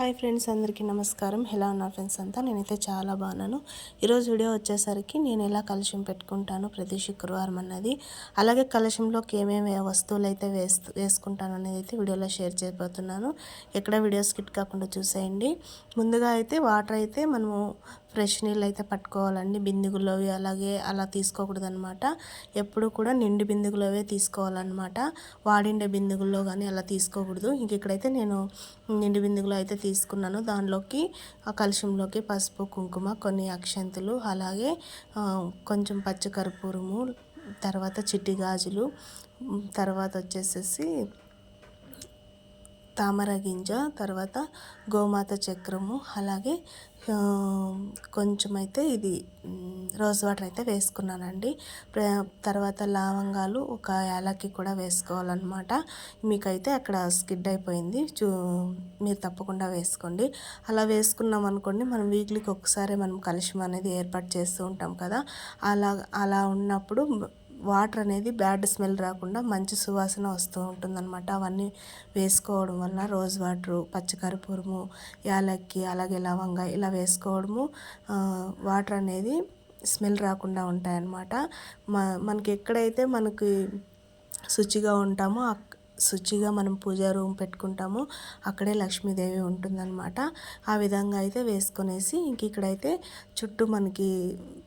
Hi friends అందరికీ నమస్కారం. ఎలా ఉన్నారు ఫ్రెండ్స్ అంతా? నేనైతే చాలా బాగున్నాను. ఈరోజు వీడియో వచ్చేసరికి నేను ఎలా కలుషం పెట్టుకుంటాను ప్రతి శుక్రవారం అన్నది. అలాగే కలుషంలోకి ఏమేమి వస్తువులు అయితే వేస్తూ వేసుకుంటాను అనేది అయితే వీడియోలో షేర్ చేయబోతున్నాను. ఎక్కడ వీడియో స్కిట్ కాకుండా చూసేయండి. ముందుగా అయితే వాటర్ అయితే మనము ఫ్రెష్ నీళ్ళు అయితే పట్టుకోవాలండి. బిందుగులోవి అలాగే అలా తీసుకోకూడదు అనమాట ఎప్పుడు కూడా నిండి బిందుగులోవే తీసుకోవాలన్నమాట. వాడిండే బిందుగుల్లో కానీ అలా తీసుకోకూడదు. ఇంక ఇక్కడైతే నేను నిండి బిందుగులో అయితే తీసుకున్నాను. దానిలోకి ఆ కలుషంలోకి పసుపు కుంకుమ కొన్ని అక్షంతులు అలాగే కొంచెం పచ్చకర్పూరము తర్వాత చిట్టి గాజులు తర్వాత వచ్చేసేసి తామర గింజ తర్వాత గోమాత చక్రము అలాగే కొంచెం అయితే ఇది రోజ్ వాటర్ అయితే వేసుకున్నానండి. తర్వాత లవంగాలు ఒక యాలకి కూడా వేసుకోవాలన్నమాట. మీకైతే అక్కడ స్కిడ్ అయిపోయింది. చూ మీరు తప్పకుండా వేసుకోండి. అలా వేసుకున్నాం అనుకోండి మనం వీక్లీకి ఒకసారి మనం కలుషం అనేది ఏర్పాటు చేస్తూ ఉంటాం కదా. అలా అలా ఉన్నప్పుడు వాటర్ అనేది బ్యాడ్ స్మెల్ రాకుండా మంచి సువాసన వస్తూ ఉంటుందన్నమాట. అవన్నీ వేసుకోవడం వల్ల రోజ్ వాటరు పచ్చకర్పూరము యాలక్కి అలాగే లవంగా ఇలా వేసుకోవడము వాటర్ అనేది స్మెల్ రాకుండా ఉంటాయన్నమాట. మనకి ఎక్కడైతే మనకి శుచిగా ఉంటామో శుచిగా మనం పూజా రూమ్ పెట్టుకుంటామో. అక్కడే లక్ష్మీదేవి ఉంటుందన్నమాట. ఆ విధంగా అయితే వేసుకునేసి ఇంక ఇక్కడైతే చుట్టూ మనకి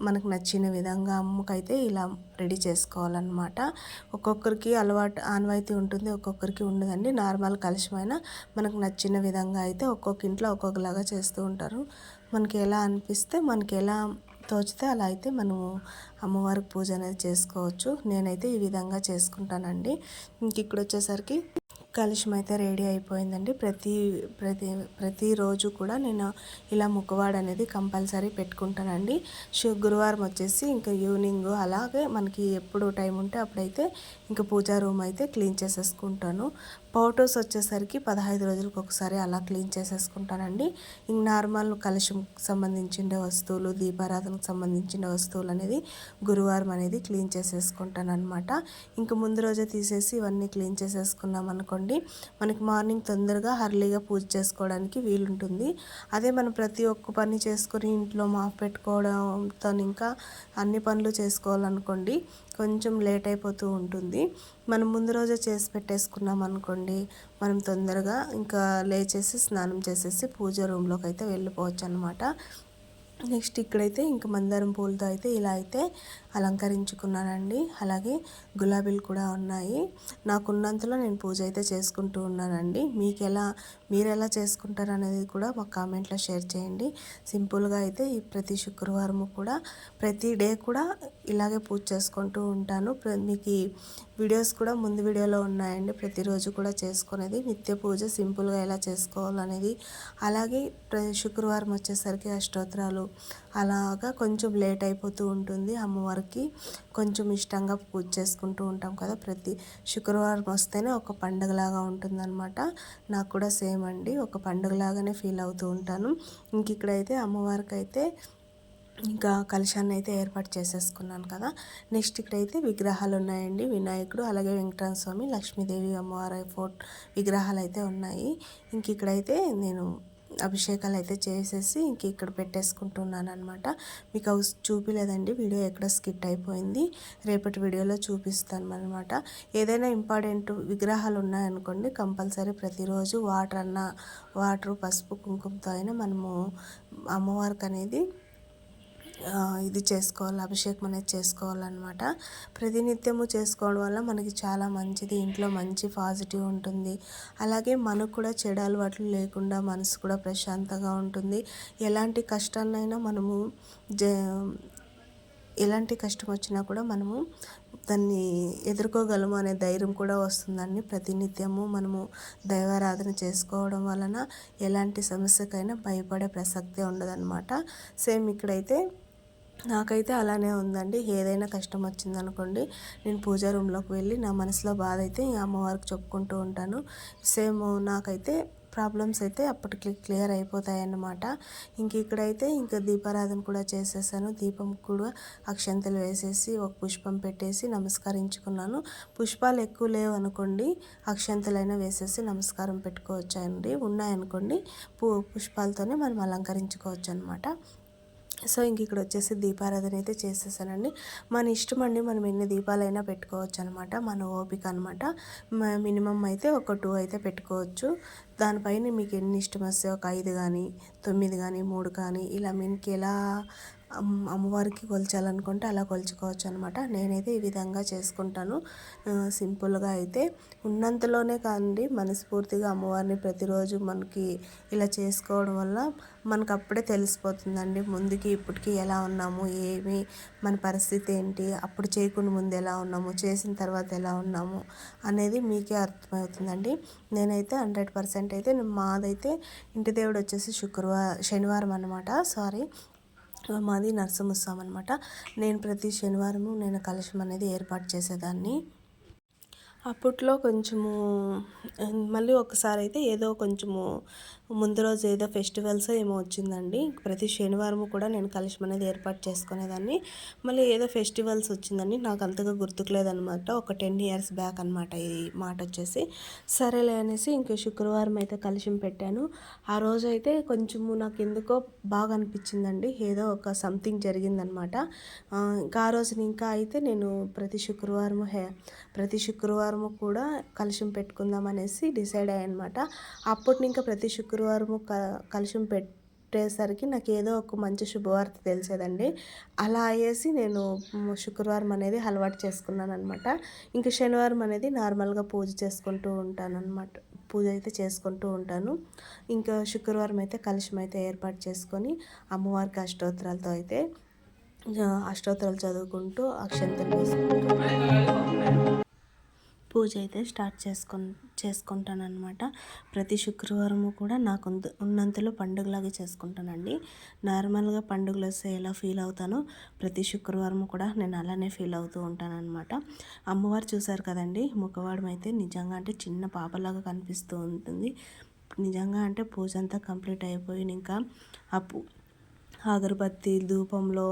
మనకు నచ్చిన విధంగా అమ్మకైతే ఇలా రెడీ చేసుకోవాలన్నమాట. ఒక్కొక్కరికి అలవాటు ఆనవాయితీ ఉంటుంది ఒక్కొక్కరికి ఉండదండి. నార్మల్ కలిసిమైనా మనకు నచ్చిన విధంగా అయితే ఒక్కొక్క ఇంట్లో ఒక్కొక్కలాగా చేస్తూ ఉంటారు. మనకి ఎలా అనిపిస్తే మనకి ఎలా తోచితే అలా అయితే మనము అమ్మవారికి పూజ అనేది చేసుకోవచ్చు. నేనైతే ఈ విధంగా చేసుకుంటానండి. ఇంక ఇక్కడ వచ్చేసరికి కలుషం అయితే రెడీ అయిపోయిందండి. ప్రతి ప్రతి ప్రతిరోజు కూడా నేను ఇలా ముక్కువాడు అనేది కంపల్సరీ పెట్టుకుంటానండి. గురువారం వచ్చేసి ఇంకా ఈవినింగ్ అలాగే మనకి ఎప్పుడు టైం ఉంటే అప్పుడైతే ఇంకా పూజా రూమ్ అయితే క్లీన్ చేసేసుకుంటాను. ఫోటోస్ వచ్చేసరికి పదహైదు రోజులకు ఒకసారి అలా క్లీన్ చేసేసుకుంటానండి. ఇంక నార్మల్ కలుషం సంబంధించిన వస్తువులు దీపారాధనకు సంబంధించిన వస్తువులు అనేది గురువారం అనేది క్లీన్ చేసేసుకుంటాను అనమాట ఇంక ముందు రోజే తీసేసి ఇవన్నీ క్లీన్ చేసేసుకున్నాం అనుకోండి మనకి మార్నింగ్ తొందరగా హర్లీగా పూజ చేసుకోవడానికి వీలుంటుంది. అదే మనం ప్రతి ఒక్క పని చేసుకొని ఇంట్లో మాఫ్ పెట్టుకోవడంతో ఇంకా అన్ని పనులు చేసుకోవాలనుకోండి కొంచెం లేట్ అయిపోతూ ఉంటుంది. మనం ముందు రోజే చేసి పెట్టేసుకున్నాం అనుకోండి మనం తొందరగా ఇంకా లేచేసి స్నానం చేసేసి పూజ రూమ్లోకి అయితే వెళ్ళిపోవచ్చు అనమాట నెక్స్ట్ ఇక్కడైతే ఇంకా మందారం పూలతో అయితే ఇలా అయితే అలంకరించుకున్నానండి. అలాగే గులాబీలు కూడా ఉన్నాయి. నాకున్నంతలో నేను పూజ అయితే చేసుకుంటూ ఉన్నానండి. మీకు ఎలా మీరు ఎలా చేసుకుంటారు అనేది కూడా మా కామెంట్లో షేర్ చేయండి. సింపుల్గా అయితే ఈ ప్రతి శుక్రవారం కూడా ప్రతి డే కూడా ఇలాగే పూజ చేసుకుంటూ ఉంటాను. మీకు వీడియోస్ కూడా ముందు వీడియోలో ఉన్నాయండి. ప్రతిరోజు కూడా చేసుకునేది. నిత్య పూజ సింపుల్గా ఎలా చేసుకోవాలనేది. అలాగే శుక్రవారం వచ్చేసరికి అష్టోత్తరాలు. అలాగా కొంచెం లేట్ అయిపోతూ ఉంటుంది. అమ్మవారికి కొంచెం ఇష్టంగా పూజ చేసుకుంటూ ఉంటాం కదా ప్రతి శుక్రవారం వస్తేనే ఒక పండుగలాగా ఉంటుందన్నమాట. నాకు కూడా సేమ్ అండి. ఒక పండుగలాగానే ఫీల్ అవుతూ ఉంటాను. ఇంక ఇక్కడైతే అమ్మవారికి అయితే ఇంకా కలశాన్ని అయితే ఏర్పాటు చేసేసుకున్నాను కదా. నెక్స్ట్ ఇక్కడైతే విగ్రహాలు ఉన్నాయండి. వినాయకుడు అలాగే వెంకటరామ స్వామి లక్ష్మీదేవి అమ్మవారి ఫోట్ విగ్రహాలు అయితే ఉన్నాయి. ఇంక ఇక్కడైతే నేను అభిషేకాలు అయితే చేసేసి ఇంక ఇక్కడ పెట్టేసుకుంటున్నాను అనమాట మీకు అవి చూపిలేదండి. వీడియో ఎక్కడ స్కిట్ అయిపోయింది. రేపటి వీడియోలో చూపిస్తాను అనమాట ఏదైనా ఇంపార్టెంట్ విగ్రహాలు ఉన్నాయనుకోండి కంపల్సరీ ప్రతిరోజు వాటర్ అన్న వాటర్ పసుపు కుంకుమతో అయినా మనము అమ్మవారికి అనేది ఇది చేసుకోవాలి అభిషేకం అనేది చేసుకోవాలన్నమాట. ప్రతినిత్యము చేసుకోవడం వల్ల మనకి చాలా మంచిది ఇంట్లో మంచి పాజిటివ్ ఉంటుంది. అలాగే మనకు కూడా చెడు అలవాట్లు లేకుండా మనసు కూడా ప్రశాంతంగా ఉంటుంది. ఎలాంటి కష్టాలైనా మనము జ ఎలాంటి కష్టం వచ్చినా కూడా మనము దాన్ని ఎదుర్కోగలము అనే ధైర్యం కూడా వస్తుందండి. ప్రతినిత్యము మనము దైవారాధన చేసుకోవడం వలన ఎలాంటి సమస్యకైనా భయపడే ప్రసక్తే ఉండదన్నమాట. సేమ్ ఇక్కడైతే నాకైతే అలానే ఉందండి. ఏదైనా కష్టం వచ్చిందనుకోండి నేను పూజా రూమ్లోకి వెళ్ళి నా మనసులో బాధ అయితే ఈ అమ్మవారికి చెప్పుకుంటూ ఉంటాను. సేమ్ నాకైతే ప్రాబ్లమ్స్ అయితే అప్పటికి క్లియర్ అయిపోతాయన్నమాట. ఇంక ఇక్కడైతే ఇంకా దీపారాధన కూడా చేసేసాను. దీపం కూడా అక్షంతలు వేసేసి ఒక పుష్పం పెట్టేసి నమస్కరించుకున్నాను. పుష్పాలు ఎక్కువ లేవు అనుకోండి అక్షంతలైనా వేసేసి నమస్కారం పెట్టుకోవచ్చు అండి ఉన్నాయనుకోండి పూ పుష్పాలతోనే మనం అలంకరించుకోవచ్చు అనమాట సో ఇంక ఇక్కడ వచ్చేసి దీపారాధన అయితే చేసేసానండి. మన ఇష్టం అండి మనం ఎన్ని దీపాలైనా పెట్టుకోవచ్చు అనమాట మన ఓపిక అనమాట. మినిమం అయితే ఒక టూ అయితే పెట్టుకోవచ్చు. దానిపైన మీకు ఎన్ని ఇష్టం వస్తే ఒక ఐదు కానీ తొమ్మిది కానీ మూడు కానీ ఇలా మీకు ఎలా అమ్మవారికి కొలచాలనుకుంటే అలా కొలుచుకోవచ్చు అనమాట నేనైతే ఈ విధంగా చేసుకుంటాను. సింపుల్గా అయితే ఉన్నంతలోనే కాదండి మనస్ఫూర్తిగా అమ్మవారిని ప్రతిరోజు మనకి ఇలా చేసుకోవడం వల్ల మనకు అప్పుడే తెలిసిపోతుందండి ముందుకి ఇప్పటికి ఎలా ఉన్నాము ఏమి మన పరిస్థితి ఏంటి అప్పుడు చేయకుండా ముందు ఎలా ఉన్నాము చేసిన తర్వాత ఎలా ఉన్నాము అనేది మీకే అర్థమవుతుందండి. నేనైతే హండ్రెడ్ పర్సెంట్ అయితే మాదైతే ఇంటి దేవుడు వచ్చేసి శుక్రవారం శనివారం అనమాట సారీ మాది నరసింహస్వామి అనమాట నేను ప్రతి శనివారము నేను కలశం అనేది ఏర్పాటు చేసేదాన్ని. అప్పట్లో కొంచెము మళ్ళీ ఒకసారి అయితే ఏదో కొంచెము ముందు రోజు ఏదో ఫెస్టివల్స్ ఏమో వచ్చిందండి. ప్రతి శనివారం కూడా నేను కలిసి అనేది ఏర్పాటు చేసుకునేదాన్ని. మళ్ళీ ఏదో ఫెస్టివల్స్ వచ్చిందండి. నాకు అంతగా గుర్తుకులేదనమాట ఒక టెన్ ఇయర్స్ బ్యాక్ అనమాట ఈ మాట వచ్చేసి. సరేలే అనేసి ఇంక శుక్రవారం అయితే కలిసి పెట్టాను. ఆ రోజు అయితే కొంచెము నాకు ఎందుకో బాగా అనిపించిందండి. ఏదో ఒక సంథింగ్ జరిగిందనమాట ఇంకా ఆ రోజుని ఇంకా అయితే నేను ప్రతి శుక్రవారం హే ప్రతి శుక్రవారం కూడా కలిసి పెట్టుకుందాం అనేసి డిసైడ్ అయ్యానమాట అప్పటి ఇంకా ప్రతి శుక్రవారం శుక్రవారము క కలుషం పెట్టేసరికి నాకు ఏదో ఒక మంచి శుభవార్త తెలిసేదండి. అలా అయ్యేసి నేను శుక్రవారం అనేది అలవాటు చేసుకున్నాను అనమాట ఇంకా శనివారం అనేది నార్మల్గా పూజ చేసుకుంటూ ఉంటాను అనమాట పూజ అయితే చేసుకుంటూ ఉంటాను. ఇంకా శుక్రవారం అయితే కలుషం అయితే ఏర్పాటు చేసుకొని అమ్మవారికి అష్టోత్తరాలతో అయితే అష్టోత్తరాలు చదువుకుంటూ అక్షంతలు వేసుకుంటూ పూజ అయితే స్టార్ట్ చేసుకొని చేసుకుంటాను అనమాట ప్రతి శుక్రవారము కూడా నాకు ఉన్నంతలో పండుగలాగా చేసుకుంటానండి. నార్మల్గా పండుగలు వస్తే ఎలా ఫీల్ అవుతానో ప్రతి శుక్రవారం కూడా నేను అలానే ఫీల్ అవుతూ ఉంటాననమాట అమ్మవారు చూసారు కదండి ముఖవాడం అయితే నిజంగా అంటే చిన్న పాపలాగా కనిపిస్తూ ఉంటుంది. నిజంగా అంటే పూజ అంతా కంప్లీట్ అయిపోయి ఇంకా ఆ అగరబత్తి ధూపంలో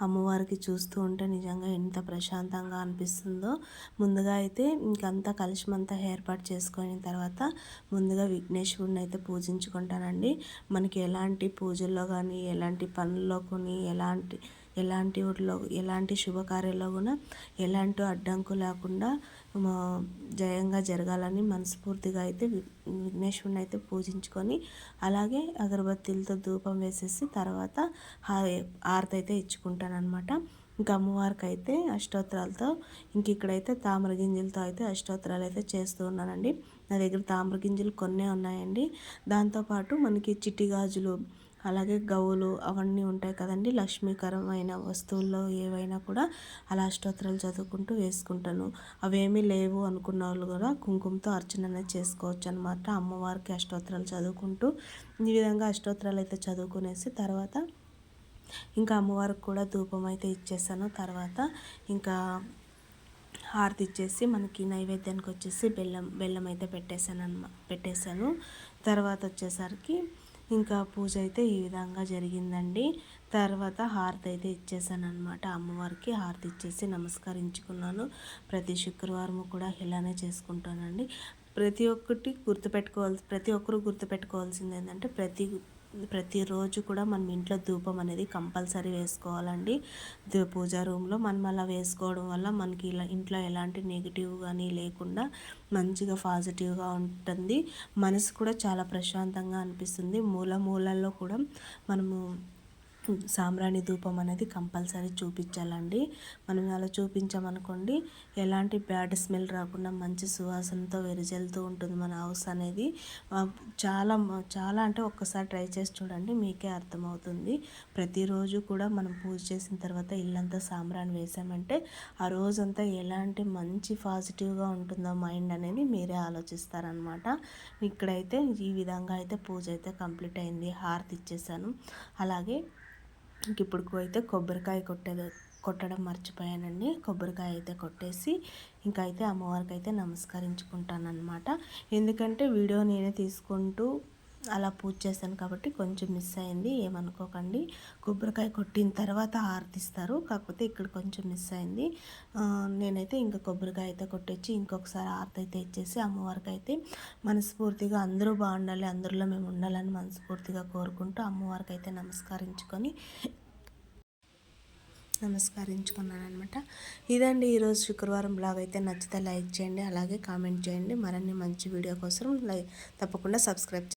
అమ్మవారికి చూస్తూ ఉంటే నిజంగా ఎంత ప్రశాంతంగా అనిపిస్తుందో. ముందుగా అయితే ఇంకంతా కలిసిమంతా ఏర్పాటు చేసుకుని తర్వాత ముందుగా విఘ్నేశ్వరుని అయితే పూజించుకుంటానండి. మనకి ఎలాంటి పూజల్లో కానీ ఎలాంటి పనుల్లో కొని ఎలాంటి ఎలాంటి ఊళ్ళో ఎలాంటి శుభకార్యాల్లో కూడా ఎలాంటి అడ్డంకు లేకుండా జయంగా జరగాలని మనస్ఫూర్తిగా అయితే విఘ్నేశ్వరుని అయితే పూజించుకొని అలాగే అగరబత్తీలతో ధూపం వేసేసి తర్వాత హారతి అయితే ఇచ్చుకుంటాను అనమాట ఇంకా అమ్మవారికి అయితే అష్టోత్తరాలతో ఇంక ఇక్కడైతే తామర గింజలతో అయితే అష్టోత్తరాలు అయితే చేస్తూ ఉన్నానండి. నా దగ్గర తామర గింజలు కొన్నే ఉన్నాయండి. దాంతోపాటు మనకి చిట్టి గాజులు అలాగే గౌలు అవన్నీ ఉంటాయి కదండి. లక్ష్మీకరమైన వస్తువుల్లో ఏవైనా కూడా అలా అష్టోత్తరాలు చదువుకుంటూ వేసుకుంటాను. అవేమీ లేవు అనుకున్న వాళ్ళు కూడా కుంకుమతో అర్చన అనేది చేసుకోవచ్చు అనమాట అమ్మవారికి అష్టోత్తరాలు చదువుకుంటూ ఈ విధంగా అష్టోత్తరాలు అయితే చదువుకునేసి తర్వాత ఇంకా అమ్మవారికి కూడా ధూపం అయితే ఇచ్చేసాను. తర్వాత ఇంకా హారతి ఇచ్చేసి మనకి నైవేద్యానికి వచ్చేసి బెల్లం బెల్లం అయితే పెట్టేశాను అన్నమా పెట్టేశాను తర్వాత వచ్చేసరికి ఇంకా పూజ అయితే ఈ విధంగా జరిగిందండి. తర్వాత హారతి అయితే ఇచ్చేసాను అనమాట అమ్మవారికి హారతి ఇచ్చేసి నమస్కరించుకున్నాను. ప్రతి శుక్రవారం కూడా ఇలానే చేసుకుంటానండి. ప్రతి ఒక్కటి గుర్తుపెట్టుకోవాల్సి ప్రతి ఒక్కరు గుర్తుపెట్టుకోవాల్సింది ఏంటంటే ప్రతి ప్రతిరోజు కూడా మనం ఇంట్లో ధూపం అనేది కంపల్సరీ వేసుకోవాలండి. పూజా రూమ్లో మనం అలా వేసుకోవడం వల్ల మనకి ఇలా ఇంట్లో ఎలాంటి నెగిటివ్ కానీ లేకుండా మంచిగా పాజిటివ్గా ఉంటుంది. మనసు కూడా చాలా ప్రశాంతంగా అనిపిస్తుంది. మూల మూలల్లో కూడా మనము సాంబ్రాణి ధూపం అనేది కంపల్సరీ చూపించాలండి. మనం అలా చూపించామనుకోండి ఎలాంటి బ్యాడ్ స్మెల్ రాకుండా మంచి సువాసనతో వెరిజల్తూ ఉంటుంది మన హౌస్ అనేది. చాలా చాలా అంటే ఒక్కసారి ట్రై చేసి చూడండి మీకే అర్థమవుతుంది. ప్రతిరోజు కూడా మనం పూజ చేసిన తర్వాత ఇల్లంతా సాంబ్రాణి వేసామంటే ఆ రోజంతా ఎలాంటి మంచి పాజిటివ్గా ఉంటుందో మైండ్ అనేది మీరే ఆలోచిస్తారనమాట ఇక్కడైతే ఈ విధంగా అయితే పూజ అయితే కంప్లీట్ అయింది హారతి ఇచ్చేసాను. అలాగే ఇంక ఇప్పుడు అయితే కొబ్బరికాయ కొట్టేది కొట్టడం మర్చిపోయానండి. కొబ్బరికాయ అయితే కొట్టేసి ఇంకా అయితే అమ్మవారికి అయితే నమస్కరించుకుంటాను అనమాట ఎందుకంటే వీడియో నేనే తీసుకుంటూ అలా పూజ చేశాను కాబట్టి కొంచెం మిస్ అయింది ఏమనుకోకండి. కొబ్బరికాయ కొట్టిన తర్వాత ఆరతిస్తారు కాకపోతే ఇక్కడ కొంచెం మిస్ అయింది. నేనైతే ఇంకా కొబ్బరికాయ అయితే కొట్టొచ్చి ఇంకొకసారి ఆరతి అయితే ఇచ్చేసి అమ్మవారికి అయితే మనస్ఫూర్తిగా అందరూ బాగుండాలి అందరిలో మేము ఉండాలని మనస్ఫూర్తిగా కోరుకుంటూ అమ్మవారికి అయితే నమస్కరించుకొని నమస్కరించుకున్నాను అనమాట ఇదండి ఈరోజు శుక్రవారం బ్లాగ్. అయితే నచ్చితే లైక్ చేయండి అలాగే కామెంట్ చేయండి. మరిన్ని మంచి వీడియో కోసం లైక్ తప్పకుండా సబ్స్క్రైబ్